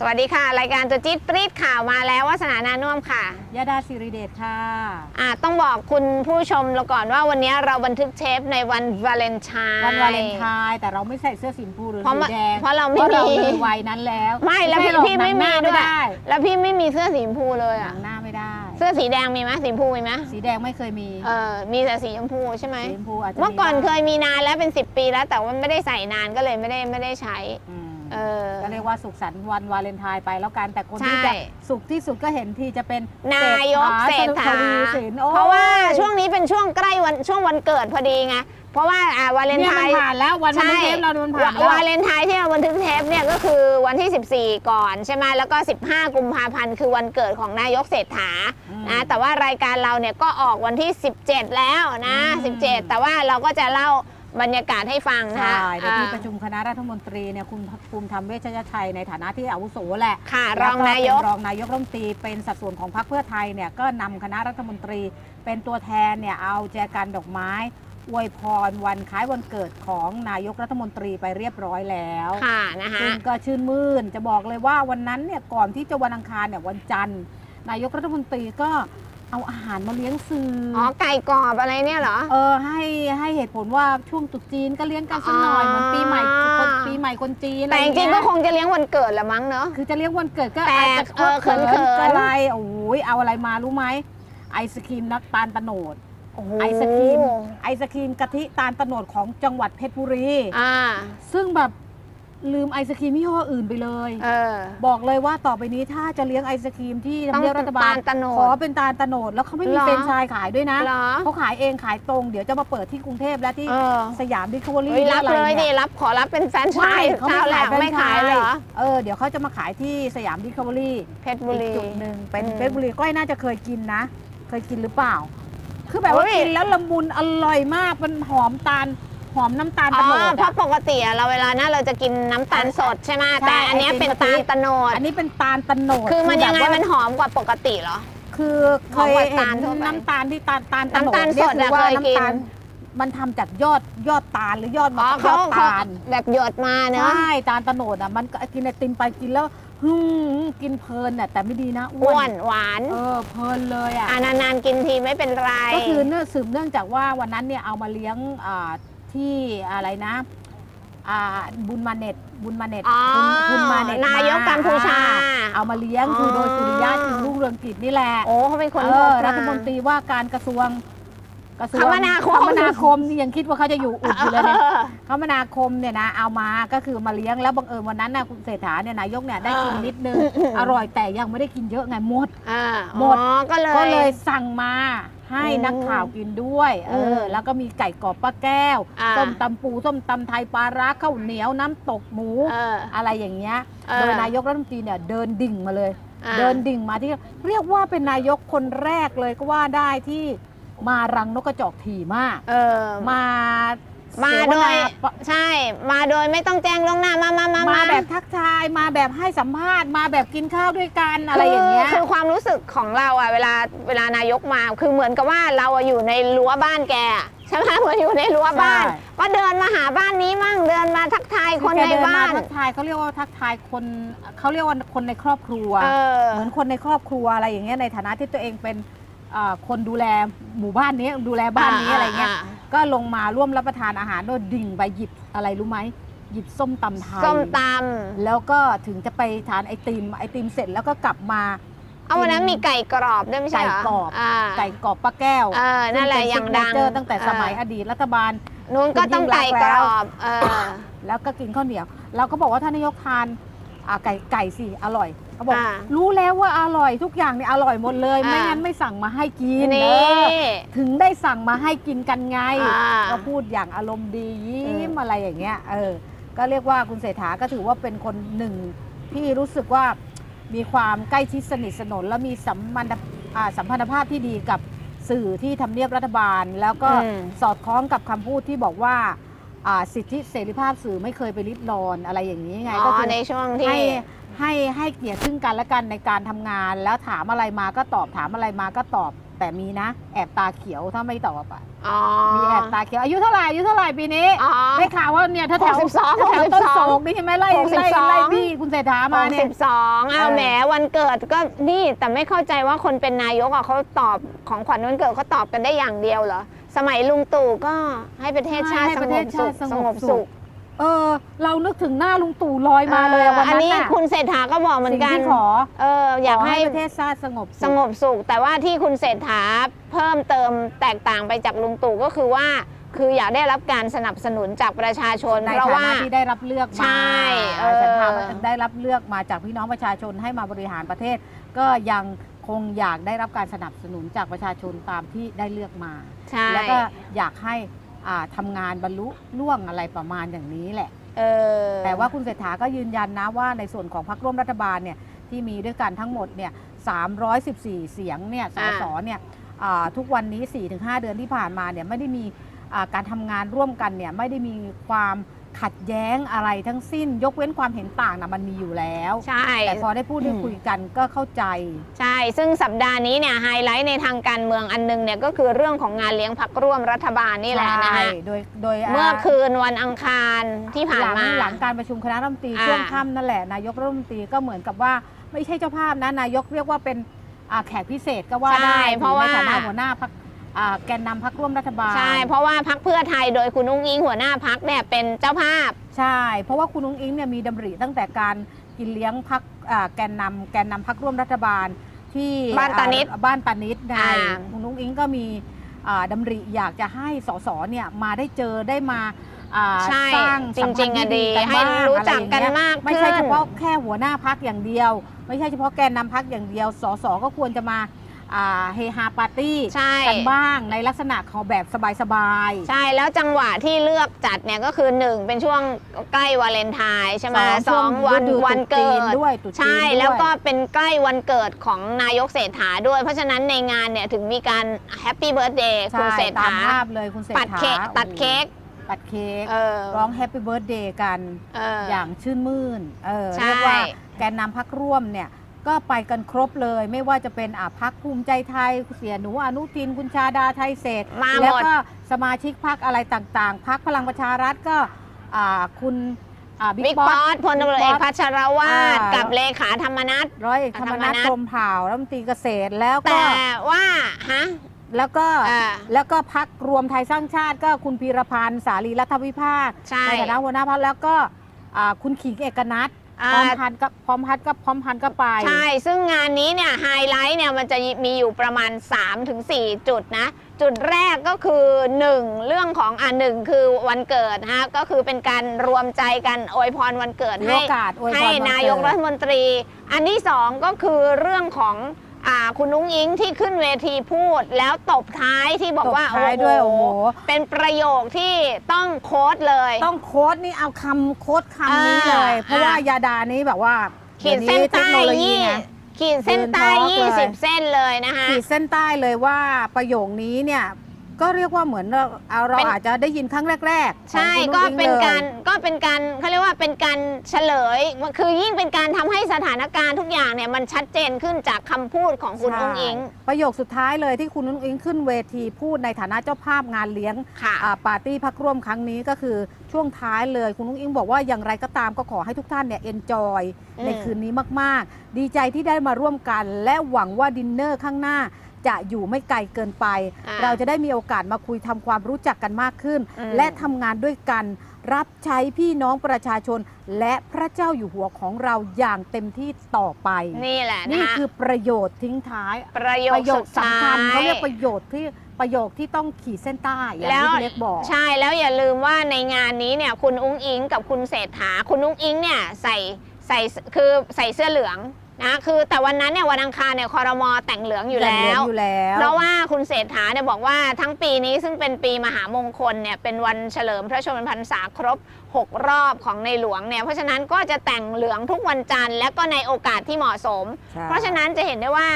สวัสดีค่ะ รายการตัวจี๊ดปรีดข่าวมาแล้ววาสนานานุ่วมค่ะยาดาสิริเดชค่ะ อ่าต้องบอกคุณผู้ชมเราก่อนว่าวันนี้เราบันทึกเทปในวันวาเลนไทน์วันวาเลนไทน์แต่เราไม่ใส่เสื้อสีชมพูหรือเพราะสีมันแดงเพราะเราไม่เรามีเลยวัยนั้นแล้ว ไม่แล้วพี่ใช่หรอกพี่ไม่หนัมีงหน้าด้วยไม่ได้แล้วพี่ไม่มีเสื้อสีชมพูเลยหนัอะงหน้าไม่ได้ เสื้อสีแดงมีไหมสีชมพูมีไหมสีแดงไม่เคยมีเออมีแต่สีชมพูใช่ไหมสีชมพูอาจจะเมื่อก่อนบ้างเคยมีนานแล้วเป็น 10 ปีแล้ว แต่ว่าไม่ได้ใส่นานก็เลยไม่ได้ไม่ได้ใช้อืม เออ ก็เรียกว่าสุขสันต์วันวาเลนไทน์ไปแล้วกันแต่คนใช่ที่จะสุขที่สุดก็เห็นที่จะเป็นนายกเศรษฐา ทวีสินโอ้เพราะว่าช่วงนี้เป็นช่วงใกล้วันช่วงวันเกิดพอดีไง เพราะว่าอ่าวาเลนเนี่ยไทมันน์ ผ่านแล้ววันวันเทปเรามันผ่านแล้ว วาเลนไทน์ที่เราบันทึกเทปเนี่ยก็คือวันที่ 14 ก่อนใช่ไหมแล้วก็ 15 กุมภาพันธ์คือวันเกิดของนายกเศรษฐาอืมนะแต่ว่ารายการเราเนี่ยก็ออกวันที่ 17 แล้วนะ อืม 17 แต่ว่าเราก็จะเล่า บรรยากาศให้ฟังนะใช่คะเดี๋ยวที่อ่าประชุมคณะรัฐมนตรีเนี่ยคุณภูมิธรรมเวชยชัยในฐานะที่อาวุโสแหละค่ะรแล้วองนายกเป็รองนายกรัฐมนตรีเป็นสัดส่วนของพรรคเพื่อไทยเนี่ยก็นำคณะรัฐมนตรีเป็นตัวแทนเนี่ยเอาแจกันดอกไม้อวยพรวันคล้ายวันเกิดของนายกรัฐมนตรีไปเรียบร้อยแล้วค่ะนะคะซึ่งก็ชื่นมื่นจะบอกเลยว่าวันนั้นเนี่ยก่อนที่จะวันอังคารเนี่ยวันจันทร์นายกรัฐมนตรีก็ เอาอาหารมาเลี้ยงสื่อออ๋อไก่กรอบอะไรเนี่ยเหรอ เออให้ให้เหตุผลว่าช่วงตรุษจีนก็เลี้ยงกันสักหน่อยอ๋อ เหมือนปีใหม่คนปีใหม่คนจีนอะแต่ไรจอย่างริงเงี้ๆยก็คงจะเลี้ยงวันเกิดละมั้งเนอะคือจะเลี้ยงวันเกิดก็แต่อาจจะเออเขินๆก็อะไรโอ้ยเอาอะไรมารู้ไหมไอศครีมนักตาลตะโนดโอ้โหไอศครีม ไอศครีมกะทิตาลตะโนดของจังหวัดเพชรบุรี อ่าซึ่งแบบ ลืมไอศครีมยี่ห้ออื่นไปเลย เออ บอกเลยว่าต่อไปนี้ถ้าจะเลี้ยงไอศครีมที่ต้องทำเนียบรัฐบาลตาลตะโนดขอเป็นตาลตะโนดแล้วเขาไม่มีเหรอเฟรนไชส์ขายด้วยนะเหรอเขาขายเองขายตรงเดี๋ยวจะมาเปิดที่กรุงเทพและที่เออสยามดิคาวอรี่เฮ้ยรับอะไรเลยดิเนี่ยรับขอรับเป็นแฟรนไชไม่ส์เขาเจ้าไม่แหลขายกไม่ขายเหรอ เออเดี๋ยวเขาจะมาขายที่สยามดิคาวอรี่เพชรบุอีกรี จุดหนึ่งเป็นอืมเพชรบุรีก้อยน่าจะเคยกินนะ เคยกินหรือเปล่า คือแบบว่าเฮ้ย กินแล้วละมุนอร่อยมากมันหอมตาล หอมน้ำตาลอ๋ตะโนอดเพราะอะ ปกติอะเราเวลานั้นเราจะกินน้ำตาลสดใช่ไหมใช่แต่อันเนี้ยไอติมเป็นตาลกะทิตะโนดอันนี้เป็นตาลตะโนดคือมันยังไงแบบว่ามันหอมกว่าปกติเหรอ คือเคยหอมกว่าเห็ตาลนทั่วไปน้ำตาลที่ตาลตาลตะโนดน้ำตาลเนี่ยสดคืออะว่าเคยกินน้ำตาลมันทำจากยอดยอดตาลหรือยอดอ๋มะอยเขาอดเขาตาลแบบหยดมาเนอะใช่ตาลตะโนดอะมันก็กินไอติมไปกินแล้วฮึมกินเพลินอะแต่ไม่ดีนะอ้วนหวานเออเพลินเลยอะ อ่านานๆกินทีไม่เป็นไร ก็คือเนื่องสืบเนื่องจากว่าวันนั้นเนี่ยเอามาเลี้ยงอ่า ที่อะไรนะอ่าบุญมาเน็ตบุญมาเน็ตอ๋อบุญมาเน็ตนายกกัมพูชาอ่เอามาเลี้ยงอ๋อคือโดยสุริยะจึงรุ่งเรืองกิจนี่แหละโอ้เขาเป็นคนเอพอบมารัฐมนตรีว่าการกระทรวงกระทรวงคมนาคมคมนาคมนี่ยังคิดว่าเขาจะอยู่อุดอยู่เลยเนี่ยเออคมนาคมเนี่ยนะเอามาก็คือมาเลี้ยงแล้วบังเอิญวันนั้นนะคุณเศรษฐาเนี่ยนายกเนี่ยได้กินเออนิดนึงอร่อยแต่ยังไม่ได้กินเยอะไงหมดอ่าหมดอ๋อก็เลย ก็เลยสั่งมา ให้อืมนักข่าวกินด้วยเออือมแล้วก็มีไก่กรอบป้าแก้วอ่าส้มตำปูส้มตำไทยปลาร้าข้าวเหนียวน้ำตกหมูเอออะไรอย่างเงี้ยเออ โดยนายกรัฐมนตรีเนี่ยเดินดิ่งมาเลย อ่า เดินดิ่งมาที่เรียกว่าเป็นนายกคนแรกเลยก็ว่าได้ที่มารังนกกระจอกถี่มาก เออมา มาเสโดวยนาใช่มาโดยไม่ต้องแจ้งล่วงหน้ามามามามาแบบทักทายมาแบบให้สัมภาษณ์มาแบบกินข้าวด้วยกันอะไรอย่างเงี้ยคืคือความรู้สึกของเราอะเวลาเวลานายกมาคือเหมือนกับว่าเราอะอยู่ในรั้วบ้านแกอะใช่ไหมเหมือนอยู่ในรั้วบ้านใช่ก็เดินมาหาบ้านนี้มั่งเดินมาทักทายคนแกในเดิบ้านมทักทายเขาเรียกว่าทักทายคนเขาเรียกว่าคนในครอบครัวเออเหมือนคนในครอบครัวอะไรอย่างเงี้ยในฐานะที่ตัวเองเป็น เอ่อคนดูแลหมู่บ้านนี้ดูแลบ้านนี้อะไรเงี้ย ก็ลงมาร่วมรับประทานอาหารโดยดิ่งไปหยิบอะไรรู้ไหมหยิบส้มตำไทยส้มตแล้วก็ถึงจะไปทานไอติมไอติมเสร็จแล้วก็กลับมาำเอาวันนั้นมีไก่กรอบด้วยไม่ใช่เหรอไก่กรอบาไก่กรอบป้าแก้วเออนั่นแหละซึ่อย่างเป็นดังซิกเนเจอร์ตั้งแต่สมัยอดีตรัฐบาล นู้นก็ต้องไก่กรอบเออ แล้วก็กินข้าวเหนียว เราก็บอกว่าท่านนายกทานอ่าไก่ไก่สิอร่อย เขาบอกอ่ารู้แล้วว่าอร่อยทุกอย่างเนี่ยอร่อยหมดเลย อ่า ไม่งั้นไม่สั่งมาให้กินนี่ เออถึงได้สั่งมาให้กินกันไง อ่าก็พูดอย่างอารมณ์ดียิ้อืมมอะไรอย่างเงี้ยเออก็เรียกว่าคุณเศรษฐาก็ถือว่าเป็นคนหนึ่งที่รู้สึกว่ามีความใกล้ชิดสนิทสนมและมีสัมพันธอ่าสัมพันธภาพที่ดีกับสื่อที่ทำเนียบรัฐบาล แล้วก็อืม สอดคล้องกับคำพูดที่บอกว่าอ่าสิทธิเสรีภาพสื่อไม่เคยไปริดรอนอะไรอย่างนี้ไงอ๋ก็อคือ ในช่วงที่ ให้ ให้ให้เกียรติซึ่งกันและกันในการทำงาน แล้วถามอะไรมาก็ตอบถามอะไรมาก็ตอบ แต่มีนะ แอบตาเขียวถ้าไม่ตอบอะอ๋อมีแอบตาเขียวอายุเท่าไหร่อายุเท่าไหร่ปีนี้อ๋อ ได้ข่าวว่าเนี่ยถ้าแถว62ถ้าแถวต้น62โศกนี่ใช่ไหมไล่หกสิบไล่สอง ไล่พี่คุณเศรษฐามาเนี่ยสิบสองเอาเออ แหมวันเกิดก็นี่แต่ไม่เข้าใจว่าคนเป็นนายกอะเขาตอบของขวัญวันเกิดเขาตอบกันได้อย่างเดียวเหรอ สมัยลุงตู่ก็ให้ประเทศชาติให้สประงเทบศสุชาขติสสงงบบสุสุขข เออ เรานึกถึงหน้าลุงตู่ลอยมาเลยอะวันอันนั้นนี้น่ะคุณเศรษฐาก็บอกเหมือนกันสิ่งที่ขอเอออยากขอให้ให้ประเทศชาติสงบสงบสุข แต่ว่าที่คุณเศรษฐาเพิ่มเติมแตกต่างไปจากลุงตู่ก็คือว่า คืออยากได้รับการสนับสนุนจากประชาชนในเพราะฐาว่า นะที่ได้รับเลือกใช่มาเออ ฉันทำได้รับเลือกมาจากพี่น้องประชาชนให้มาบริหารประเทศ ก็ยังคงอยากได้รับการสนับสนุนจากประชาชนตามที่ได้เลือกมา ใช่ แล้วก็อยากให้อ่า ทำงานบรรลุล่วงอะไรประมาณอย่างนี้แหละเออแต่ว่าคุณเศรษฐาก็ยืนยันนะว่าในส่วนของพรรคร่วมรัฐบาลเนี่ยที่มีด้วยกันทั้งหมดเนี่ย314 เสียงเนี่ยสสเนี่ยอ่าทุกวันนี้ 4-5 เดือนที่ผ่านมาเนี่ยไม่ได้มีอ่าการทำงานร่วมกันเนี่ยไม่ได้มีความ ขัดแย้งอะไรทั้งสิ้น ยกเว้นความเห็นต่างนะมันมีอยู่แล้ว ใช่ แต่พอได้พูดได้อืมคุยกันก็เข้าใจ ใช่ ซึ่งสัปดาห์นี้เนี่ยไฮไลท์ในทางการเมืองอันหนึงเนี่ยก็คือเรื่องของงานเลี้ยงพักร่วมรัฐบาลนี่แหละนะใช่ฮะโดยโดยเมื่อคืนวันอังคารที่ผ่านหลังมาหลังการประชุมคณะรัฐมนตรีอ่าช่วงค่ำนั่นแหละนายกรัฐมนตรีก็เหมือนกับว่าไม่ใช่เจ้าภาพนะนายกเรียกว่าเป็นอ่าแขกพิเศษก็ว่าได้เพราะว่าในฐานะหัวหน้าพัก แกนนำพักร่วมรัฐบาล ใช่ เพราะว่าพักเพื่อไทยโดยคุณอุ้งอิงหัวหน้าพักเนี่ยเป็นเจ้าภาพ ใช่ เพราะว่าคุณนุ้งอิงเนี่ยมีดำริตั้งแต่การกินเลี้ยงพักแกนนำแกนนำพักร่วมรัฐบาล ที่บ้านตานิดอ่บ้านตานิดไงอ่าคุณนุ้งอิงก็มีอ่าดำริอยากจะให้สสเนี่ยมาได้เจอได้มาอ่าใช่สร้างจสัมพัรินงธ์ๆที่อะดีดีกันให้บ้างรู้อะไรจักอย่างกันเงี้ยมากไม่ขึ้นใช่เฉพาะแค่หัวหน้าพักอย่างเดียว ไม่ใช่เฉพาะแกนนำพักอย่างเดียวสสก็ควรจะมาอ่า เฮฮาปาร์ตี้ใช่ กันบ้างในลักษณะของแบบสบายๆ ใช่แล้วจังหวะที่เลือกจัดเนี่ยก็คือหนึ่งเป็นช่วงใกล้วาเลนไทน์ใช่ไหมสองวันฤดูวันเกิตรุษจีดด้วยตรุษจีนใช่ด้วย แล้วก็เป็นใกล้วันเกิดของนายกเศรษฐาด้วย เพราะฉะนั้นในงานเนี่ยถึงมีการแฮปปี้เบิร์ดเดย์ใช่คุณเศรษตามฐาภาพเลยคุณเศรษปัดฐาเค้กตัดเค้กปัดเค้กเออร้องแฮปปี้เบิร์ดเดย์กันเออ อย่างชื่นมื่นเออใช่เรียกว่าแกนนำพักร่วมเนี่ย ก็ไปกันครบเลย ไม่ว่าจะเป็นอะพักภูมิใจไทยเสียหนูอนุทินคุณชาดาไทยเศรษฐ์มาหแล้วมดก็สมาชิกพักอะไรต่างๆ พักพลังประชารัฐก็อ่าคุณอ่าบิ๊บิ๊กกป๊ป๊ออตต พลตำรวจเอกพัชรวาทอ่ากั กับเลขาธรรมนัฐ ร้อยเอกธรรมนัฐธรรมนัส พรหมเผ่ารัฐมนตรีเกษตรแล้วก็แต่ว่า ฮะแล้วก็ อ่า แล้วก็พักรวมไทยสร้างชาติก็คุณพีรพันธ์สาลีรัฐวิภาคใช่ ในฐานะหัวหน้าพักแล้วก็อ่าคุณขิงเอกนัทอ่า พร้อมพันธ์กับพร้อมพันธ์กับพร้อมพันธ์ก็ไป ใช่ ซึ่งงานนี้เนี่ยไฮไลท์เนี่ยมันจะมีอยู่ประมาณ 3-4 จุดนะ จุดแรกก็คือ 1 เรื่องของอ่าหนึ่งคือวันเกิดฮะก็คือเป็นการรวมใจกันอวยพรวันเกิดมีให้โอกาสอวยพรให้วันเกิดนายกรัฐมนตรี อันที่สองก็คือเรื่องของ อ่าคุณนุ้งอิงที่ขึ้นเวทีพูด แล้วตบท้ายที่บอกว่าตบท้ายด้วยโอ้โห เป็นประโยคที่ต้องโค้ดเลย ต้องโค้ดนี่เอาคำโค้ดคำนี้เลย อ่า เพราะว่าอ่ายยาดานี้แบบว่าขีดเส้นใต้เดี๋ยวนี้เทคโนโลยียี่นะ ขีดเส้นใต้ยืนทอล์กยี่เลสิยบเส้นเลยนะคะ ขีดเส้นใต้เลยว่าประโยคนี้เนี่ย ก็เรียกว่าเหมือนเราเอาเราเป็น อาจจะได้ยินครั้งแรกๆใช่ของคุณก็อุ้งอิงเป็นลย การก็เป็นการเขาเรียกว่าเป็นการเฉลยคือยิ่งเป็นการทำให้สถานการณ์ทุกอย่างเนี่ยมันชัดเจนขึ้นจากคำพูดของคุณใช่อุ้งอิงประโยคสุดท้ายเลยที่คุณนุ้งอิงขึ้นเวทีพูดในฐานะเจ้าภาพงานเลี้ยงค่ะ อ่าปาร์ตี้พักร่วมครั้งนี้ก็คือช่วงท้ายเลยคุณนุ้งอิงบอกว่าอย่างไรก็ตามก็ขอให้ทุกท่านเนี่ยเอนจอยอืม ในคืนนี้มาก ๆ ดีใจที่ได้มาร่วมกัน และหวังว่าดินเนอร์ข้างหน้า จะอยู่ไม่ไกลเกินไป อ่เราจะได้มีโอกาสมาคุยทำความรู้จักกันมากขึ้น อืม และทำงานด้วยกัน รับใช้พี่น้องประชาชน และพระเจ้าอยู่หัวของเราอย่างเต็มที่ต่อไปนี่แหละนี่นะคะคือประโยชน์ทิ้งท้าย ประโยปคระโยสุคดท้าสำคัญเขายเรียกประโยชน์ที่ประโยคที่ต้องขีดเส้นใต้อย่างแล้วที่พี่เล็กบอก ใช่แล้วอย่าลืมว่าในงานนี้เนี่ยคุณอุ้งอิงกับคุณเศรษฐา คุณอุ้งอิงเนี่ยใส่ใส่คือใส่เสื้อเหลือง นะคือแต่วันนั้นเนี่ยวันอังคารเนี่ยคอรมอแต่งเหลืองอยู่แต่งแล้เหลืองวอยู่แล้ว เพราะว่าคุณเศรษฐาเนี่ยบอกว่าทั้งปีนี้ซึ่งเป็นปีมหามงคลเนี่ยเป็นวันเฉลิมพระชนมพรรษาครบ6 รอบของในหลวงเนี่ยเพราะฉะนั้นก็จะแต่งเหลืองทุกวันจันทร์และก็ในโอกาสที่เหมาะสม ใช่ เพราะฉะนั้นจะเห็นได้ว่า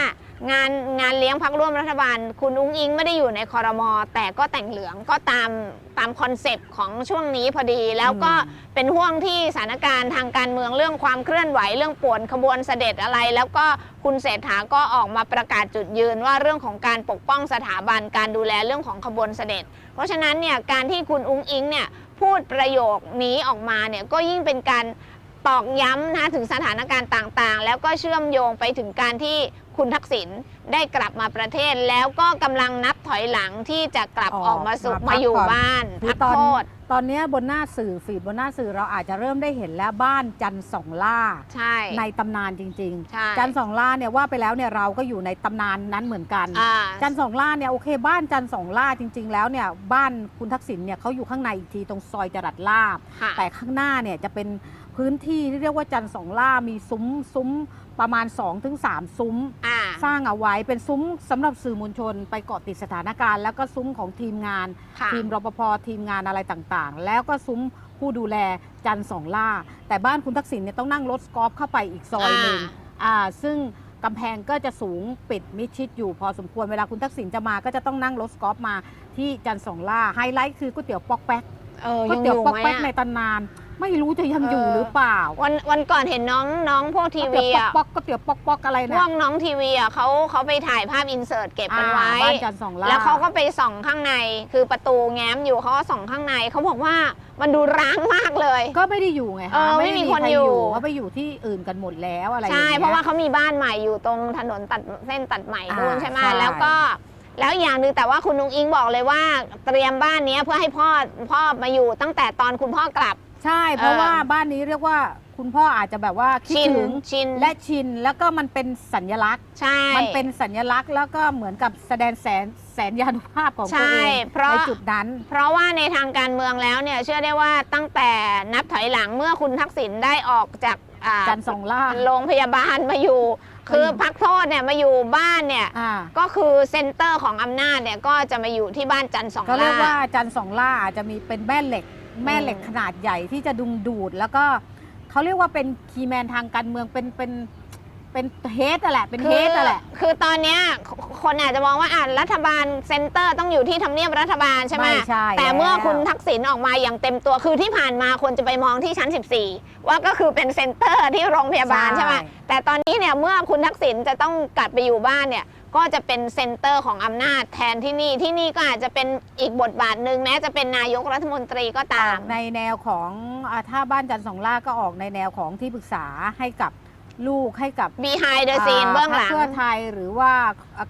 งานงานเลี้ยงพักร่วมรัฐบาล คุณอุ้งอิงไม่ได้อยู่ในคอรมอแต่ก็แต่งเหลืองก็ตามตามคอนเซปต์ของช่วงนี้พอดี แล้วก็อืมเป็นห่วงที่สถานการณ์ทางการเมืองเรื่องความเคลื่อนไหวเรื่องป่วนขบวนเสด็จอะไร แล้วก็คุณเศรษฐาก็ออกมาประกาศจุดยืนว่าเรื่องของการปกป้องสถาบันการดูแลเรื่องของขบวนเสด็จ เพราะฉะนั้นเนี่ยการที่คุณอุ้งอิงเนี่ย พูดประโยคนี้ออกมาเนี่ยก็ยิ่งเป็นการตอกย้ำนะถึงสถานการณ์ต่างๆ แล้วก็เชื่อมโยงไปถึงการที่คุณทักษิณได้กลับมาประเทศ แล้วก็กำลังนับถอยหลังที่จะกลับออกออกมาสู่มาพักมาอยู่ผ่อนบ้านคืพัอกตอนโทษ ตอนเนี้ยบนหน้าสื่อฟีดบนหน้าสื่อเราอาจจะเริ่มได้เห็นแล้วบ้านจันทร์สองล่าใช่ในตำนานจริง ใช่ ๆ จันทร์สองล่าเนี่ยว่าไปแล้วเนี่ยเราก็อยู่ในตำนานนั้นเหมือนกัน อ่าจันทร์สองล่าเนี่ยโอเค บ้านจันทร์สองล่าจริง ๆ แล้วเนี่ยบ้านคุณทักษิณเนี่ยเขาอยู่ข้างในอีกทีตรงซอยจรัดลาบ ค่ะ แต่ข้างหน้าเนี่ยจะเป็นพื้นที่ที่เรียกว่าจันทร์สองล่ามีซุ้มซุ้มประมาณ2-3ซุ้ม อ่า สร้างเอาไว้เป็นซุ้มสำหรับสื่อมวลชนไปเกาะติดสถานการณ์ แล้วก็ซุ้มของทีมงาน ค่ะ ทีมรปภทีมงานอะไรต่างๆ แล้วก็ซุ้มผู้ดูแลจันทร์สองล่า แต่บ้านคุณทักษิณเนี่ยต้องนั่งรถสกอร์ฟเข้าไปอีกซอยหนึ่งอ่าซึ่งกำแพงก็จะสูงปิดมิดชิดอยู่พอสมควรเวลาคุณทักษิณจะมาก็จะต้องนั่งรถสกอร์ฟมาที่จันทร์สองล่าไฮไลท์คือก๋วยเตี๋ยวปอกแป๊ก เออก๋วยยังอเตี๋ยวยู่ปอกไหมแป๊กในอะ ตำนาน ไม่รู้จะยังอยู่เออหรือเปล่าวันวันก่อนเห็นน้องน้องพวกทีก๋วยเตี๋วียวอะปอกๆก๋วยเตี๋ยวปอกปอกๆอะไรพเนี่วยกน้องทีวีอะเขาเขาไปถ่ายภาพอินเสิร์ตเก็บกันไว้อ่าบ้านจันทร์สองล่าแล้วเขาก็ไปส่องข้างในคือประตูแง้มอยู่เขาก็ส่องข้างในเขาบอกว่ามันดูร้างมากเลย ก็ไม่ได้อยู่ไงเอคะอด้ไม่มีคนใรอยู่เขาไปอยู่ที่อื่นกันหมดแล้วอะไรอย่างใช่เงี้ยเพราะว่าเขามีบ้านใหม่อยู่ตรงถนนตัดเส้นตัดใหม่อ่านู่นใช่ไหมใช่แล้วก็แล้วอย่างหนึ่งแต่ว่าคุณนุงอิงบอกเลยว่า เตรียมบ้านเนี้ยเพื่อให้พ่อพ่อมาอยู่ตั้งแต่ตอนคุณพ่อกลับ ใช่ เพราะเออว่าบ้านนี้เรียกว่าคุณพ่ออาจจะแบบว่าคิดชินถึงชินและชินแล้วก็มันเป็นสัญลักษณ์ ใช่ มันเป็นสัญลักษณ์แล้วก็เหมือนกับแสดงแสนแสนยานุภาพของตัวเองใช่เพราะในจุดนั้น เพราะว่าในทางการเมืองแล้วเนี่ยเชื่อได้ว่าตั้งแต่นับถอยหลังเมื่อคุณทักษิณได้ออกจากอ่าจันทร์สองล่าโรงพยาบาลมาอยู่ คือมาอยู่พักโทษเนี่ยมาอยู่บ้านเนี่ยอ่าก็คือเซ็นเตอร์ของอำนาจเนี่ยก็จะมาอยู่ที่บ้านจันทร์สองก็เรียกว่าล่าจันทร์สองล่าอาจจะมีเป็นแม่เหล็ก แม่เหล็กอืมขนาดใหญ่ที่จะดึงดูด แล้วก็เขาเรียกว่าเป็นคีย์แมนทางการเมืองเป็นเป็นเป็นเฮดอะแหละเป็นเฮดอะแหละ คือตอนเนี้ยคนอาจจะมองว่าอะรัฐบาลเซ็นเตอร์ต้องอยู่ที่ทำเนียบรัฐบาลใช่ไหมไม่ใช่แต่เมื่อแล้วคุณทักษิณออกมาอย่างเต็มตัวคือที่ผ่านมาคนจะไปมองที่ชั้น 14 ว่าก็คือเป็นเซ็นเตอร์ที่โรงพยาบาลใช่ไหมแต่ตอนนี้เนี่ยเมื่อคุณทักษิณจะต้องกลับไปอยู่บ้านเนี่ย ก็จะเป็นเซ็นเตอร์ของอำนาจแทนที่นี่ที่นี่ก็อาจจะเป็นอีกบทบาทหนึ่งแม้จะเป็นนายกรัฐมนตรีก็อตาอมกในแนวของอาถ้าบ้านจันทร์สองล่าก็ออกในแนวของที่ปรึกษาให้กับลูกให้กับ behind the scene เบื้องหลัพรงรคเพื่อไทยหรือว่า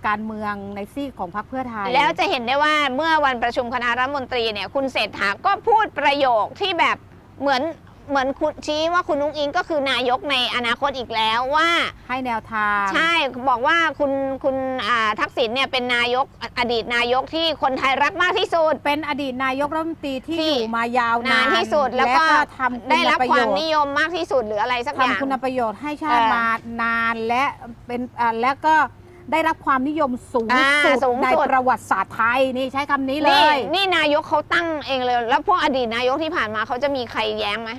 การเมืองในซีกของพรรคเพื่อไทย แล้วจะเห็นได้ว่าเมื่อวันประชุมคณะรัฐมนตรีเนี่ยคุณเศรษฐาก็พูดประโยคที่แบบเหมือน เหมือนคุณชี้ว่าคุณนุ้งอิงก็คือนายกในอนาคตอีกแล้วว่า ให้แนวทาง ใช่บอกว่าคุณคุณอ่าทักษิณเนี่ยเป็นนายกอดีตนายกที่คนไทยรักมากที่สุด เป็นอดีตนายกรัฐมนตรีที่ที่ อยู่มายาวนานานที่สุดแล้วก็ทำได้รับณประคโยวามชน์นิยมมากที่สุดหรืออะไรสักอย่าง ทำคุณประโยชน์ให้ชาติเออมานานและเป็นอ่าและก็ได้รับความนิยมสูงอ่าสุดสูงในสุด ประวัติศาสตร์ไทยนี่ใช้คำนี้เลนี่ย นี่นายกเขาตั้งเองเลย แล้วพวกอดีตนายกที่ผ่านมาเขาจะมีใครแย้งไหม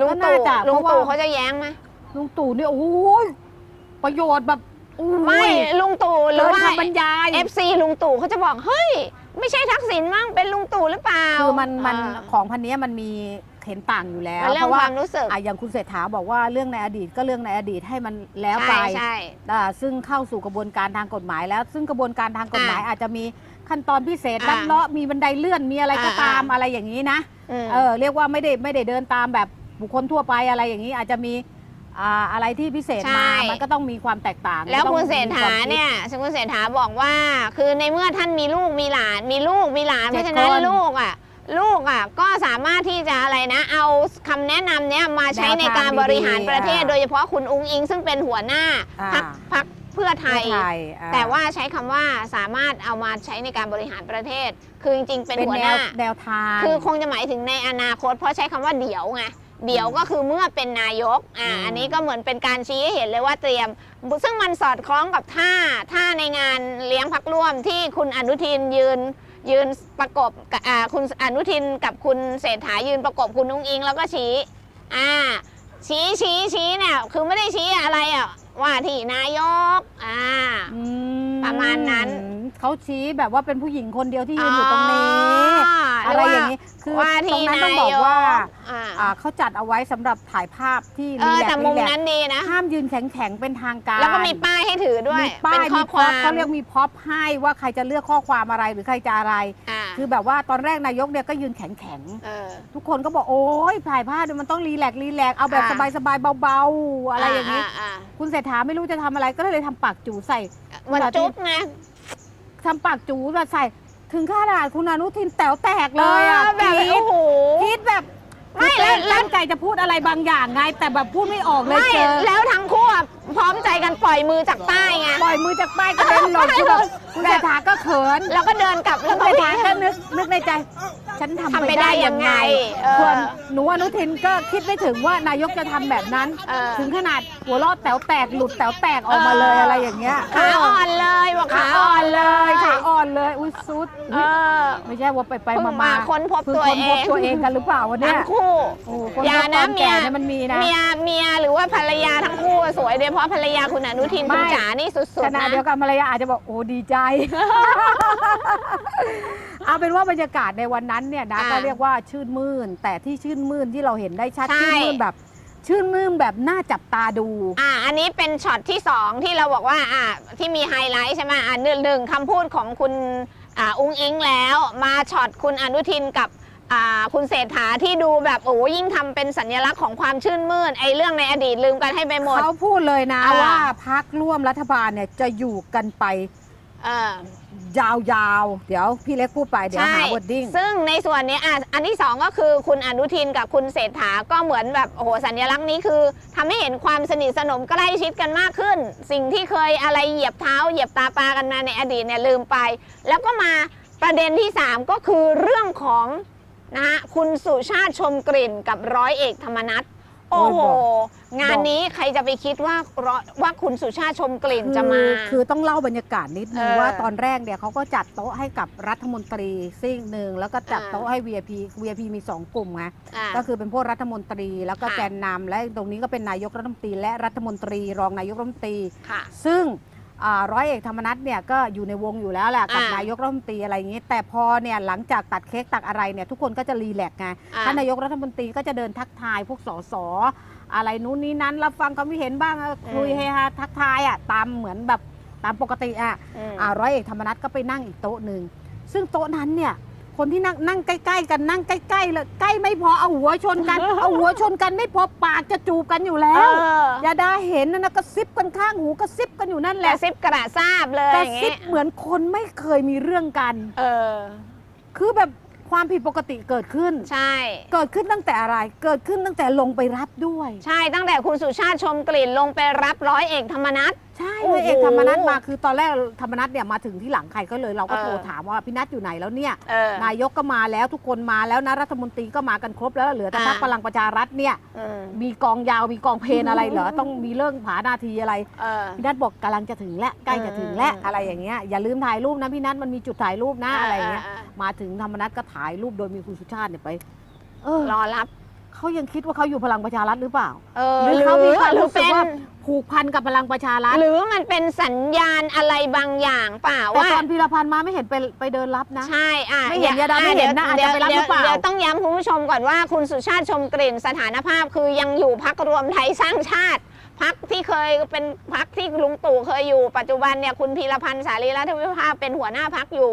ลุงก็น่าตู่จะลุงเพราะว่าตู่เขาจะแย้งไหมลุงตู่เนี่ยโอ้ยประโยชน์แบบโอ้ยไม่ลุงตู่หรืเกิอนว่า คำบรรยาย FC ลุงตู่เขาจะบอกเฮ้ย ไม่ใช่ทักษิณมั้งเป็นลุงตู่หรือเปล่าคือมันมันอ่าของพันนี้ยมันมีเห็นต่างอยู่แล้วมันเรื่เพองราะคว่าวามรู้สึกอะอย่างคุณเศรษฐาบอกว่าเรื่องในอดีตก็เรื่องในอดีตให้มันแล้วไป ใช่ใช่ อ่าซึ่งเข้าสู่กระบวนการทางกฎหมายแล้ว ซึ่งกระบวนการทางกฎหมายอะอาจจะมีขั้นตอนพิเศษอะลัดเลาะมีบันไดเลื่อนมีอะไรก็อะตามอะอะไรอย่างนี้นะอืม เออเรียกว่าไม่ได้ไม่ได้เดินตามแบบ บุคคลทั่วไปอะไรอย่างนี้อาจจะมีอ่าอะไรที่พิเศษมา มันก็ต้องมีความแตกต่างแล้วต้องคุณเศรษฐามีควมคิดเนี่ยคุณเศรษฐาบอกว่า คือในเมื่อท่านมีลูกมีหลาน มีลูกมีหลานเจ็เพดราะฉะนั้นคนลูกอะ ลูกอะก็สามารถที่จะอะไรนะ เอาคำแนะนำเนี้ยมาใช้ในการบริหารประเทศ โดยเฉพาะคุณอุ้งอิง ซึ่งเป็นหัวหน้าอ่าพักพักเพื่อไทเพื่อยไทย อ่แต่ว่าใช้คำว่าสามารถเอามาใช้ในการบริหารประเทศ คือจริงๆ เป็นเป็นหัวแนหน้าวแนวทาง คือคงจะหมายถึงในอนาคต เพราะใช้คำว่าเดี๋ยวไง เดี๋ยวก็คือเมื่อเป็นนายกอ่าอืมอันนี้ก็เหมือนเป็นการชี้ให้เห็นเลยว่าเตรียม ซึ่งมันสอดคล้องกับท่าท่าในงานเลี้ยงพักร่วมที่คุณอนุทินยืนยืนประกบกับอ่าคุณอนุทินกับคุณเศรษฐายืนประกบคุณนุ้งอิง แล้วก็ชี้อ่าชี้ชี้ชี้เนี่ยคือไม่ได้ชี้อะไรอะว่าที่นายกอ่าอืมมาณนั้นอืมเขาชี้แบบว่าเป็นผู้หญิงคนเดียวที่ยืนอยู่ตรงนี้ คือว่าตรที่งนั้นนาต้องยบอกว่าอ่าอ่าเขาจัดเอาไว้สำหรับถ่ายภาพที่เอรีอแลกแต่ซ์มุรีมแลกนั้นซ์ดีนะ ห้ามยืนแข็งๆเป็นทางการ แล้วก็มีป้ายให้ถือด้วย มีป้ายเป็นข้มีอพคร็อวาพมเขาเรียกมีพร็อพให้ว่าใครจะเลือกข้อความอะไรหรือใครจะอะไร อ่าคือแบบว่าตอนแรกนายกเนี่ยก็ยืนแข็งเออ ๆทุกคนก็บอกโอ้ยถ่ายภาพเนี่ยมันต้องรีแลกซ์รีแลกซ์เอาแบบอ่า สบายๆเบาๆ อะไรอย่างนี้ อ่าคุณเศรษฐาไม่รู้จะทำอะไรก็เลยทำปากจูใส่เหมันจุ๊บไงทำปากจูแบบใส่ ถึงขนาดคุณอนุทินแต๋วแตกเลยอะแบบกรี๊โอ้ดโหคิดแบบ ไม่แล้วแล้ว ตั้งใจจะพูดอะไรบางอย่างไง แต่แบบพูดไม่ออกเลยไม่เจอแล้วทั้งคู่อะพร้อมใจกันปล่อยมือจากป้ายไง ปล่อยมือจากป้ายกระเด็นหล่นคือแบบคุณเศรษฐาก็เขินแล้วก็เดินกลับคุแล้วณก็ เศรษฐาก็นึกนึกในใจ ฉันทำทำไปไปได้ได้ยัยังงไงไงเออส่วนหนูอนุทินก็คิดไม่ถึงว่านายกจะทำแบบนั้น เออ ถึงขนาดหัวเราะแต๋วแตกหลุดแต๋วแตกออกมาเลยอะไรอย่างเงี้ยขาอ่อนเลยบอกขาขาอ่อ่ออนนเลเลยยขาอ่อนเลยอุ้ยซุดเออ ไม่ใช่ว่าไปไปเพิ่มางมามาค้นพบเพิ่งตัวค้นเอพบงตัวเองกันหรือเปล่าวันเนี้ทั้ย งคู่โอ้คนอย่าพบนะตอนเมีแก่ยเนี่ยมันมีนะ เมียเมียหรือว่าภรรยาทั้งคู่สวยโดยเฉพาะภรรยาคุณอนุทินไม่ คุณจ๋านี่สุขดๆณะนะ เดียวกันภรรยาอาจจะบอกโอ้ดีใจ เอาเป็นว่าบรรยากาศในวันนั้นเนี่ยนะอ่าก็เรียกว่าชื่นมื่น แต่ที่ชื่นมื่นที่เราเห็นได้ชัดใช่ ชื่นมื่นแบบ ชื่นมื่นแบบน่าจับตาดู อ่าอันนี้เป็นช็อตที่สองที่เราบอกว่าอ่าที่มีไฮไลท์ใช่ไหมอ่าหนึ่งหนึ่งคำพูดของคุณอ่าอุ้งอิงแล้ว มาช็อตคุณอนุทินกับ อ่าคุณเศรษฐาที่ดูแบบโอ้ยิ่งทำเป็นสัญลักษณ์ของความชื่นมื่นไอ้เรื่องในอดีตลืมกันให้ไปหมด เขาพูดเลยนะอ่า ว่าพักร่วมรัฐบาลเนี่ยจะอยู่กันไปเออยาวๆ เดี๋ยวพี่เล็กพูดไปเดี๋ยวหา wording ซึ่งในส่วนเนี้ยอะอันที่สองก็คือคุณอนุทินกับคุณเศรษฐาก็เหมือนแบบโอ้โหสัญลักษณ์นี้คือทำให้เห็นความสนิทสนมใกล้ชิดกันมากขึ้น สิ่งที่เคยอะไรเหยียบเท้าเหยียบตาปลากันมาในอดีตเนี่ยลืมไป แล้วก็มาประเด็นที่3ก็คือเรื่องของ นะฮะคุณสุชาติชมกลิ่นกับร้อยเอกธรรมนัฐโอ้โหโอ้ยบอกงานนี้ใครจะไปคิดว่าร้อยว่าคุณสุชาติชมกลิ่นจะมา คือคือต้องเล่าบรรยากาศนิดนึงเออว่าตอนแรกเนี่ยเขาก็จัดโต๊ะให้กับรัฐมนตรีซิ่งหนึ่งแล้วก็จัดอ่าโต๊ะให้ VIP VIP มี 2 กลุ่มไงอ่าก็คือเป็นพวกรัฐมนตรีแล้วก็ค่ะแกนนำและตรงนี้ก็เป็นนายกรัฐมนตรีและรัฐมนตรีรองนายกรัฐมนตรีค่ะซึ่งอ่า ร้อยเอกธรรมนัฐเนี่ยก็อยู่ในวงอยู่แล้วแหละกับอ่านนายกรัฐมนตรีอะไรอย่างนี้ แต่พอเนี่ยหลังจากตัดเค้กตัดอะไรเนี่ยทุกคนก็จะรีแลกซ์ไงอ่า ท่านนายกรัฐมนตรีก็จะเดินทักทายพวกสสอะไรนู้นนี้นั้นรับฟังความคิดเห็นบ้างเออคุยอืมเฮฮาทักทายอะตามเหมือนแบบตามปกติอะ อืม อ่าร้อยเอกธรรมนัฐก็ไปนั่งอีกโต๊ะหนึ่ง ซึ่งโต๊ะนั้นเนี่ย คนที่นั่งนั่งใกล้ ๆ กันนั่งใกล้ๆเลยใกล้ไม่พอเอาหัวชนกัน เอาหัวชนกันไม่พอปากจะจูบกันอยู่แล้เอวออย่าดาเห็นนะนะกระซิบกันข้างหูกระซิบกันอยู่นั่นแหกระละซิบกระซาบเลยกอระย่างซิงี้บเหมือนคนไม่เคยมีเรื่องกัน เออ คือแบบความผิดปกติเกิดขึ้น ใช่ เกิดขึ้นตั้งแต่อะไร เกิดขึ้นตั้งแต่ลงไปรับด้วย ใช่ตั้งแต่คุณสุชาติชมกลิ่นลงไปรับร้อยเอกธรรมนัฐ ใช่โอ้โหเลยเอกธรรมนัฐมาคือตอนแรกธรรมนัฐเนี่ยมาถึงที่หลังใครก็เลยเราก็เออโทรถามว่าพี่นัทอยู่ไหนแล้วเนี่ย เออ นายกก็มาแล้วทุกคนมาแล้วนะรัฐมนตรีก็มากันครบแล้วเหลือแต่อ่าพรรคพลังประชารัฐเนี่ยอืมมีกองยาวมีกองเพลนอะไรเหรอ ต้องมีเรื่องผานาทีอะไร เออ พี่นัทบอกกำลังจะถึงแล้วใกล้จะถึงแล้วอืมอะไรอย่างเงี้ยอย่าลืมถ่ายรูปนะพี่นัทมันมีจุดถ่ายรูปนะอะไรอย่างเงี้ยามาถึงธรรมนัฐก็ถ่ายรูปโดยมีคุณสุชาติเนี่ยไป เออรอรับ เขายังคิดว่าเขาอยู่พลังประชารัฐหรือเปล่า เออหรือเขามีความหรือรู้สึกเป็นว่าผูกพันกับพลังประชารัฐหรือมันเป็นสัญญาณอะไรบางอย่างเปล่าแต่ว่า ตอนพีรพันธ์มาไม่เห็นไปไปเดินรับนะ ใช่อะไม่เห็นดี๋ยาดาไม่เห็นนะอาจจะไปรับหรือเปล่าเดี๋ยวต้องย้ำคุณผู้ชมก่อนว่าคุณสุชาติชมกลิ่นสถานภาพคือยังอยู่พักรวมไทยสร้างชาติพักที่เคยเป็นพักที่ลุงตู่เคยอยู่ ปัจจุบันเนี่ยคุณพีรพันธ์สารีรัฐวิภาเป็นหัวหน้าพักอยู่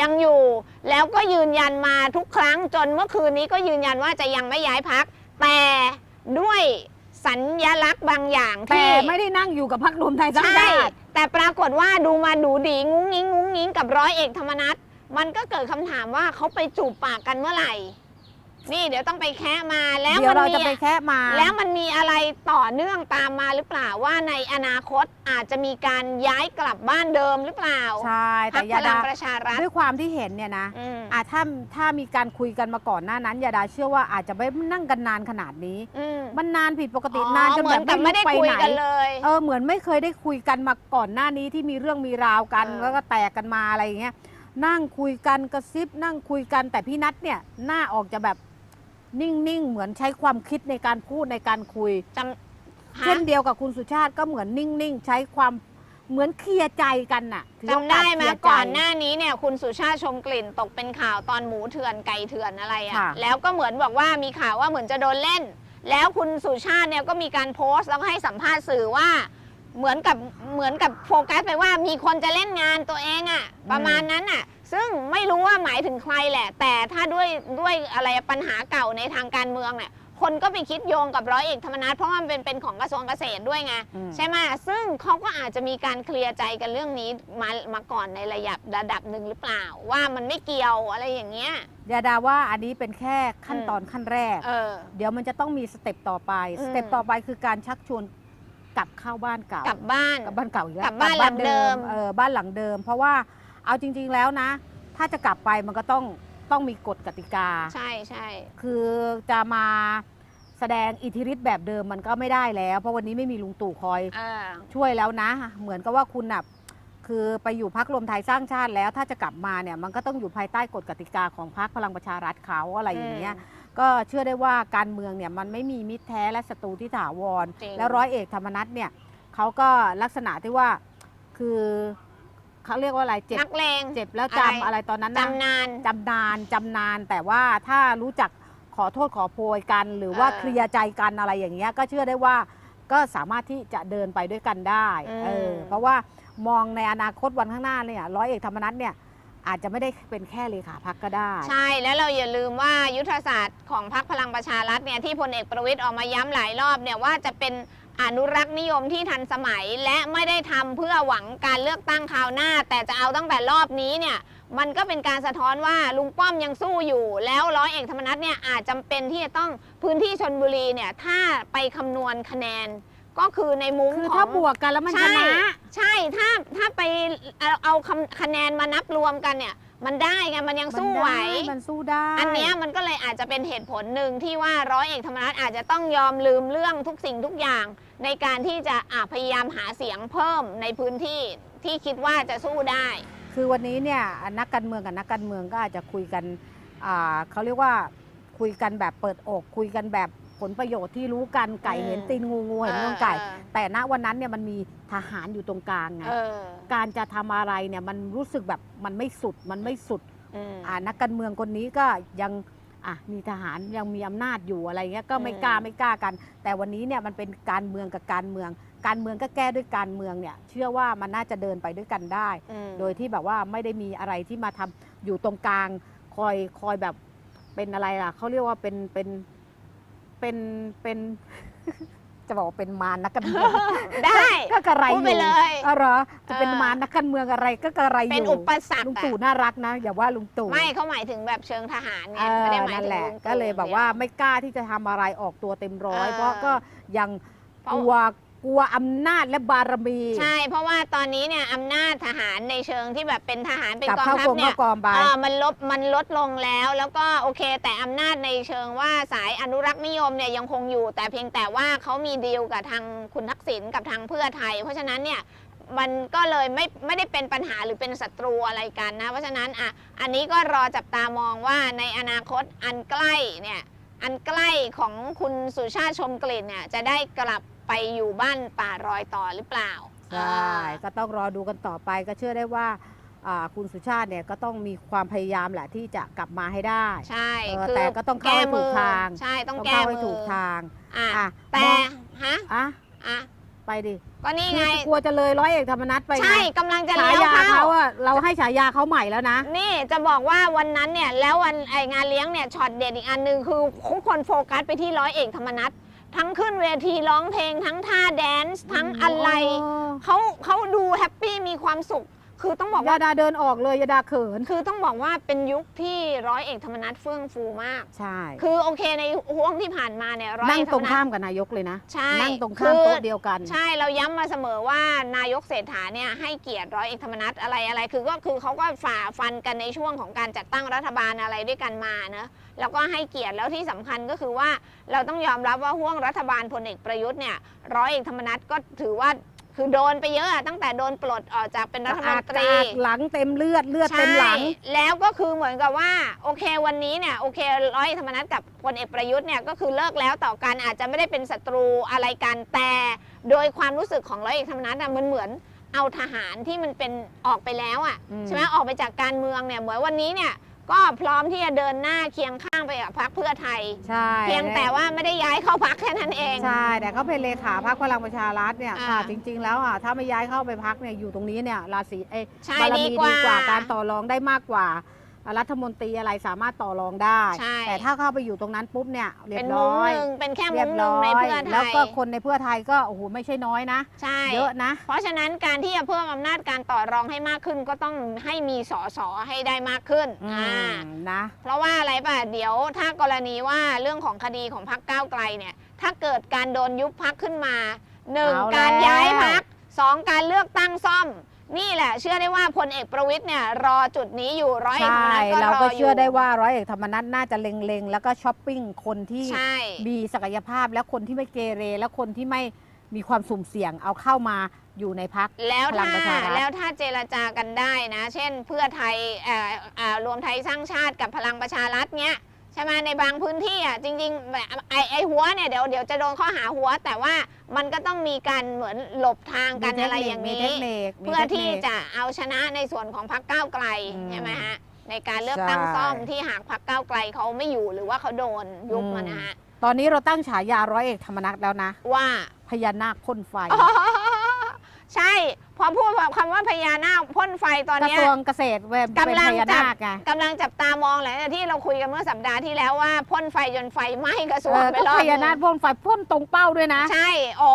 ยังอยู่ แล้วก็ยืนยันมาทุกครั้งจนเมื่อคืนนี้ก็ยืนยันว่าจะยังไม่ย้ายพัก แต่ด้วยสัญญลักษณ์บางอย่างแต่ที่ ไม่ได้นั่งอยู่กับพรรครวมไทยสร้างใช่ ชาติ แต่ปรากฏว่าดูมาดูดีงุ้งงิ้งงุ้งงิ้งกับร้อยเอกธรรมนัฐมันก็เกิดคำถามว่าเขาไปจูบปากกันเมื่อไหร่ นี่เดี๋ยวต้องไปแคะมาแล้วเดี๋ยมัวนเรามีจะไปแค่มา แล้วมันมีอะไรต่อเนื่องตามมาหรือเปล่าว่าในอนาคตอาจจะมีการย้ายกลับบ้านเดิมหรือเปล่าใช่พัแต่กยาพลัดางประชารัฐด้วยความที่เห็นเนี่ยนะอืมอะถ้าถ้ามีการคุยกันมาก่อนหน้านั้นยาดาเชื่อว่าอาจจะไม่นั่งกันนานขนาดนี้ อืมมันนานผิดปกติอ๋อนานจนเหมืแบอนบกับไม่ไม่รู้ได้ไปคุยไหน กันเลย เออเหมือนไม่เคยได้คุยกันมาก่อนหน้านี้ที่มีเรื่องมีราวกัน เออ แล้วก็แตกกันมาอะไรอย่างเงี้ยนั่งคุยกันกระซิบนั่งคุยกันแต่พี่นัทเนี่ยหน้าออกจะแบบ นิ่ง ๆ เหมือนใช้ความคิดในการพูดในการคุยจำฮะเช่นเดียวกับคุณสุชาติก็เหมือนนิ่ง ๆ ใช้ความเหมือนเคลียร์ใจกันน่ะถือโอจำกาได้สไหมเคลียร์ใจ ก่อนหน้านี้เนี่ยคุณสุชาติชมกลิ่นตกเป็นข่าวตอนหมูเถื่อนไก่เถื่อนอะไรอะค่ะ่ะแล้วก็เหมือนบอกว่ามีข่าวว่าเหมือนจะโดนเล่น แล้วคุณสุชาติเนี่ยก็มีการโพสต์แล้วก็ให้สัมภาษณ์สื่อว่า เหมือนกับเหมือนกับโฟกัสไปว่ามีคนจะเล่นงานตัวเองอะ่ะประมาณนั้นอะ ซึ่งไม่รู้ว่าหมายถึงใครแหละ แต่ถ้าด้วยด้วยอะไรปัญหาเก่าในทางการเมืองเนี่ยคนก็ไปคิดโยงกับร้อยเอกธรรมนัฐเพราะว่ามันเป็นเป็นของกระทรวงเกษตรด้วยไงอืมใช่ไหมซึ่งเขาก็อาจจะมีการเคลียร์ใจกันเรื่องนี้มามาก่อนในระดับระดับหนึ่งหรือเปล่า ว่ามันไม่เกี่ยวอะไรอย่างเงี้ยยาดาว่าอันนี้เป็นแค่ขั้นตอนขั้นแรกเออเดี๋ยวมันจะต้องมีสเต็ปต่อไปอืมสเต็ปต่อไปคือการชักชวนกลับเข้าบ้านเก่ากลับบ้านกลับบ้านเก่าอีกแล้วกลับบ้านหลังเดิมเออบ้านหลังเดิม เพราะว่า เอาจริง ๆแล้วนะ ถ้าจะกลับไปมันก็ต้องต้องมีกฎกติกา ใช่ใช่คือจะมาแสดงอิทธิฤทธิ์แบบเดิมมันก็ไม่ได้แล้ว เพราะวันนี้ไม่มีลุงตู่คอยเออช่วยแล้วนะ เหมือนกับว่าคุณน่ะคือไปอยู่พักรวมไทยสร้างชาติแล้ว ถ้าจะกลับมาเนี่ยมันก็ต้องอยู่ภายใต้กฎกติกาของพักพลังประชารัฐเขาอะไรอย่างเงี้ยก็เชื่อได้ว่าการเมืองเนี่ยมันไม่มีมิตรแท้และศัตรูที่ถาวร จริง แล้วร้อยเอกธรรมนัฐเนี่ยเขาก็ลักษณะที่ว่าคือ เขาเรียกว่าอะไรเจ็บนักเลง เจ็บแล้วอะไรจำอะไรตอนนั้นนะจำนาน จำนานจำนาน แต่ว่าถ้ารู้จักขอโทษขอโพยกัน หรือว่าเออเคลียร์ใจกันอะไรอย่างเงี้ยก็เชื่อได้ว่าก็สามารถที่จะเดินไปด้วยกันได้อืม เออเพราะว่ามองในอนาคตวันข้างหน้าเนี่ยร้อยเอกธรรมนัฐเนี่ยอาจจะไม่ได้เป็นแค่เลขาพักก็ได้ ใช่แล้วเราอย่าลืมว่ายุทธศาสตร์ของพรรคพลังประชารัฐเนี่ยที่พลเอกประวิตยออกมาย้ำหลายรอบเนี่ยว่าจะเป็น อนุรักษ์นิยมที่ทันสมัยและไม่ได้ทำเพื่อหวังการเลือกตั้งคราวหน้า แต่จะเอาตั้งแต่รอบนี้เนี่ยมันก็เป็นการสะท้อนว่าลุงป้อมยังสู้อยู่ แล้วร้อยเอกธรรมนัฐเนี่ยอาจจำเป็นที่จะต้องพื้นที่ชนบุรีเนี่ยถ้าไปคำนวณคะแนน ก็คือในมุ้งคือของถ้าบวกกันแล้วมันชใช่นะ ใช่ถ้าถ้าไปเอาเอาคำคะแนนมานับรวมกันเนี่ย มันได้ไงมันยังสู้ไหวมันสู้ได้ อันเนี้ยมันก็เลยอาจจะเป็นเหตุผลหนึ่งที่ว่าร้อยเอกธรรมนัฐอาจจะต้องยอมลืมเรื่องทุกสิ่งทุกอย่าง ในการที่จะอะพยายามหาเสียงเพิ่มในพื้นที่ที่คิดว่าจะสู้ได้ คือวันนี้เนี่ยนักการเมืองกับนักการเมืองก็อาจจะคุยกันอ่าเขาเรียกว่าคุยกันแบบเปิดอก คุยกันแบบ ผลประโยชน์ที่รู้กันไก่อืมเห็นตีนงูงูเห็นน่องไก่ แต่ณวันนั้นเนี่ยมันมีทหารอยู่ตรงกลางไงเออการจะทำอะไรเนี่ยมันรู้สึกแบบมันไม่สุดมันไม่สุดอืมอ่านักการเมืองคนนี้ก็ยังอะมีทหารยังมีอำนาจอยู่อะไรเงี้ยก็ไม่อืมกล้าไม่กล้ากัน แต่วันนี้เนี่ยมันเป็นการเมืองกับการเมือง การเมืองก็แก้ด้วยการเมืองเนี่ยเชื่อว่ามันน่าจะเดินไปด้วยกันได้อืมโดยที่แบบว่าไม่ได้มีอะไรที่มาทำอยู่ตรงกลางคอยคอยแบบเป็นอะไรล่ะเขาเรียกว่าเป็นเป็น เป็นเป็น จะบอกว่าเป็นมารนักการเมืองได้ ก็กระไรพูดอไปยู่เลยอ๋อเหรอจะเป็นเออ มารนักการเมืองอะไรก็กระไรอยู่เป็นอุปสรรลุคงอะตู่น่ารักนะ อย่าว่าลุงตู่ไม่เขาหมายถึงแบบเชิงทหารไงเออไม่ได้หมายนั่นถึงแหละลุงตู่ก็เลยแบบว่าอางดี ไม่กล้าที่จะทำอะไรออกตัวเต็มร้อย เออ เพราะก็ยังเพราะกลัวก ลัวอำนาจและบารมีใช่ เพราะว่าตอนนี้เนี่ยอำนาจทหารในเชิงที่แบบเป็นทหารเป็นกลับกองเข้าทัพกรมเนี่เข้ายกองไปเออมันลดมันลดลงแล้ว แล้วก็โอเค แต่อำนาจในเชิงว่าสายอนุรักษ์นิยมเนี่ยยังคงอยู่ แต่เพียงแต่ว่าเขามีดีลกับทางคุณทักษิณกับทางเพื่อไทย เพราะฉะนั้นเนี่ยมันก็เลยไม่ไม่ได้เป็นปัญหาหรือเป็นศัตรูอะไรกันนะ เพราะฉะนั้นอะอันนี้ก็รอจับตามองว่าในอนาคตอันใกล้เนี่ยอันใกล้ของคุณสุชาติชมกลิ่นเนี่ยจะได้กลับ ไปอยู่บ้านป่ารอยต่อหรือเปล่าใช่ก็ต้องรอดูกันต่อไปก็เชื่อได้ว่าอ่าคุณสุชาติเนี่ยก็ต้องมีความพยายามแหละที่จะกลับมาให้ได้ ใช่เออคือแต่ก็ต้องเข้าให้ถูกทาง ใช่ต้องต้องแก้เข้ามืให้อถูกทางอะอะแต่มองฮะอะอะไปดิก็นี่คืไงอกลัวจะเลยร้อยเอกธรรมนัฐไปไงใช่กำลังจะฉาเลี้ยวยาเข้าเขาอะเราให้ฉายาเขาใหม่แล้วนะ นี่จะบอกว่าวันนั้นเนี่ยแล้ววันไองานเลี้ยงเนี่ยช็อตเด็ดอีกอันหนึ่งคือทุกคนโฟกัสไปที่ร้อยเอกธรรมนัฐ ทั้งขึ้นเวทีร้องเพลงทั้งท่าแดนซ์ทั้งอะไรเขาเขาดูแฮปปี้มีความสุข คือต้องบอกว่ายาดาเดินออกเลยยาดาเขิน คือต้องบอกว่าเป็นยุคที่ร้อยเอกธรรมนัฐเฟื่องฟูมาก ใช่ คือโอเคในห่วงที่ผ่านมาเนี่ยร้อยนั่งเอกธตรรรงมนัข้าฐ มกับนายกเลยนะ ใช่นั่งตรงข้ามคือ โต๊ะเดียวกัน ใช่เราย้ำมาเสมอว่านายกเศรษฐาเนี่ยให้เกียรติร้อยเอกธรรมนัฐอะไรอะไรคือก็คือเขาก็ฝ่าฟันกันในช่วงของการจัดตั้งรัฐบาลอะไรด้วยกันมาเนอะแล้วก็ให้เกียรติแล้วที่สำคัญก็คือว่าเราต้องยอมรับว่าห่วงรัฐบาลพลเอกประยุทธ์เนี่ยร้อยเอกธรรมนัฐก็ถือว่า คือโดนไปเยอะอะตั้งแต่โดนปลดออกจากเป็นรัฐมนตรีกากหลังเต็มเลือดเลือดเต็มหลังใช่แล้วก็คือเหมือนกับว่าโอเควันนี้เนี่ยโอเคร้อยเอกธรรมนัฐกับพลเอกประยุทธ์เนี่ยก็คือเลิกแล้วต่อกันอาจจะไม่ได้เป็นศัตรูอะไรกันแต่โดยความรู้สึกของร้อยเอกธรรมนัฐน่ะมันเหมือนเอาทหารที่มันเป็นออกไปแล้วอะอืมใช่ไหมออกไปจากการเมืองเนี่ยเหมือนวันนี้เนี่ย ก็พร้อมที่จะเดินหน้าเคียงข้างไปกับพรรคเพื่อไทย ใช่เพียงแต่ว่าไม่ได้ย้ายเข้าพักแค่นั้นเอง ใช่ แต่เขาเป็นเลขาพักพลังประชารัฐเนี่ยอ่า ค่ะจริง ๆ แล้วอะถ้าไม่ย้ายเข้าไปพักเนี่ยอยู่ตรงนี้เนี่ยราศีเอยใช่บารดีมีกว่าดีกว่า การต่อรองได้มากกว่า รัฐมนตรีอะไรสามารถต่อรองได้ ใช่ แต่ถ้าเข้าไปอยู่ตรงนั้นปุ๊บเนี่ยเรียเป็นบมุ้งร้อยหนึ่งเป็นแค่เรีมุ้ยงบหนึ่งร้อในยเพื่อไทแล้วยก็คนในเพื่อไทยก็โอ้โหไม่ใช่น้อยนะ ใช่ เยอะนะ เพราะฉะนั้นการที่จะเพิ่มอำนาจการต่อรองให้มากขึ้น ก็ต้องให้มีสอสอให้ได้มากขึ้นอือ่ามนะ เพราะว่าอะไรป่ะเดี๋ยวถ้ากรณีว่าเรื่องของคดีของพรรคก้าวไกลเนี่ยถ้าเกิดการโดนยุบพักขึ้นมาหนึ่งเอาแล้ว การย้ายพักสองการเลือกตั้งซ่อม นี่แหละ เชื่อได้ว่าพลเอกประวิตยเนี่ยรอจุดนี้อยู่ร้อยเอกธรรมใช่นัฐก็เรารอก็อยู่เชื่อได้ว่าร้อยเอกธรรมนัฐน่าจะเล็งๆ แล้วก็ช้อปปิ้งคนที่ใช่ มีศักยภาพและคนที่ไม่เกเร และคนที่ไม่มีความสุ่มเสี่ยงเอาเข้ามาอยู่ในพัก แล้วพลัถ้างประชารัฐ แล้วถ้าเจรจากันได้นะ เช่นเพื่อไทยเอ่อเอ่อรวมไทยสร้างชาติกับพลังประชารัฐเนี้ย ใช่ไหมในบางพื้นที่อะจริงๆแบบไอไอหัวเนี่ยเดี๋ยวเดี๋ยวจะโดนข้อหาหัว แต่ว่ามันก็ต้องมีการเหมือนหลบทางกันอะไรอย่างมีนี้เทคนิคมีเพื่อทคนิคที่จะเอาชนะในส่วนของพรรคก้าวไกลอืมใช่ไหมฮะในการเลือกตั้งใช่ซ่อมที่หากพรรคก้าวไกลเขาไม่อยู่หรือว่าเขาโดนยุบมานะฮะตอนนี้เราตั้งฉายาร้อยเอกธรรมนัฐแล้วนะ ว่าพญานาคพ่นไฟ ใช่ พอพูดแบบคำว่าพญานาคพ่นไฟตอนกระเนี้ทยรวงเกษตรเว็บเป็นกำลัง พญาจับนาคไงกำลังจับตามองหลังจากที่เราคุยกันเมื่อสัปดาห์ที่แล้วว่าพ่นไฟจนไฟไหม้กระทรวเองอไปก็รอบพญานาคนึงพ่นไฟพ่นตรงเป้าด้วยนะ ใช่โอ้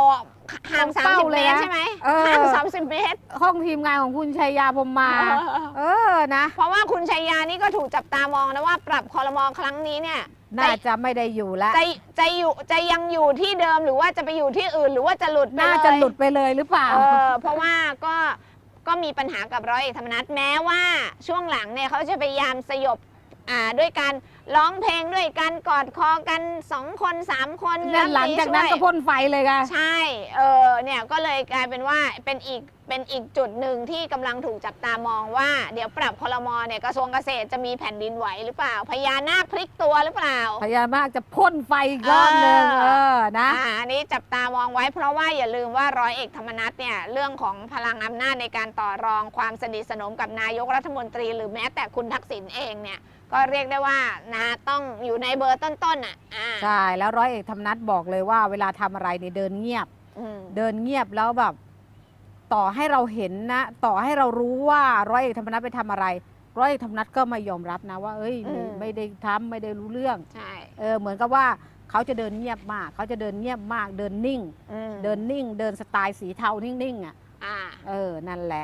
ห่างตรงเป้า30เลเมยตรนะใช่ไหมเออ ห่าง30เมตรห้องทีมงานของคุณชัยยาพรหมมา เออนะ เพราะว่าคุณชัยยานี่ก็ถูกจับตามองนะว่าปรับคอรมอครั้งนี้เนี่ย น่าจะไม่ได้อยู่แล้วจะจะอยู่จะยังอยู่ที่เดิมหรือว่าจะไปอยู่ที่อื่น หรือว่าจะหลุดไปน่าเลยจะหลุดไปเลยหรือเปล่า เออเพราะว่าก็ก็มีปัญหากับร้อยเอกธรรมนัฐแม้ว่าช่วงหลังเนี่ยเขาจะพยายามสยบอ่าด้วยการ ร้องเพลงด้วยการกอดคอกันสองคนสามคนแล้วหลังจากนั้นช่วยก็พ่นไฟเลยไงใช่เออเนี่ยก็เลยกลายเป็นว่าเป็นอีกเป็นอีกจุดหนึ่งที่กำลังถูกจับตามองว่า เดี๋ยวปรับคอรมอเนี่ยกระทรวงเกษตรจะมีแผ่นดินไหวหรือเปล่าพญานาคพลิกตัวหรือเปล่าพญานาคจะพ่นไฟอีกรอบหนึ่งเออเออนะอ่าอันนี้จับตามองไว้เพราะว่าอย่าลืมว่าร้อยเอกธรรมนัฐเนี่ยเรื่องของพลังอำนาจในการต่อรองความสนิทสนมกับนายกรัฐมนตรี หรือแม้แต่คุณทักษิณเองเนี่ย ก็เรียกได้ว่านะต้องอยู่ในเบอร์ต้นๆอะอ่าใช่แล้วร้อยเอกธรรมนัฐบอกเลยว่าเวลาทำอะไรเนี่ยเดินเงียบ อืมเดินเงียบแล้วแบบ ต่อให้เราเห็นนะ ต่อให้เรารู้ว่าร้อยเอกธรรมนัฐไปทำอะไร ร้อยเอกธรรมนัฐก็ไม่ยอมรับนะว่า เอ้ยไม่ไม่ได้ทำไม่ได้รู้เรื่อง ใช่เออเหมือนกับว่าเขาจะเดินเงียบมาก เขาจะเดินเงียบมาก เดินนิ่ง อืมเดินนิ่ง เดินสไตล์สีเทานิ่งๆอะ อ่า เออ นั่นแหละ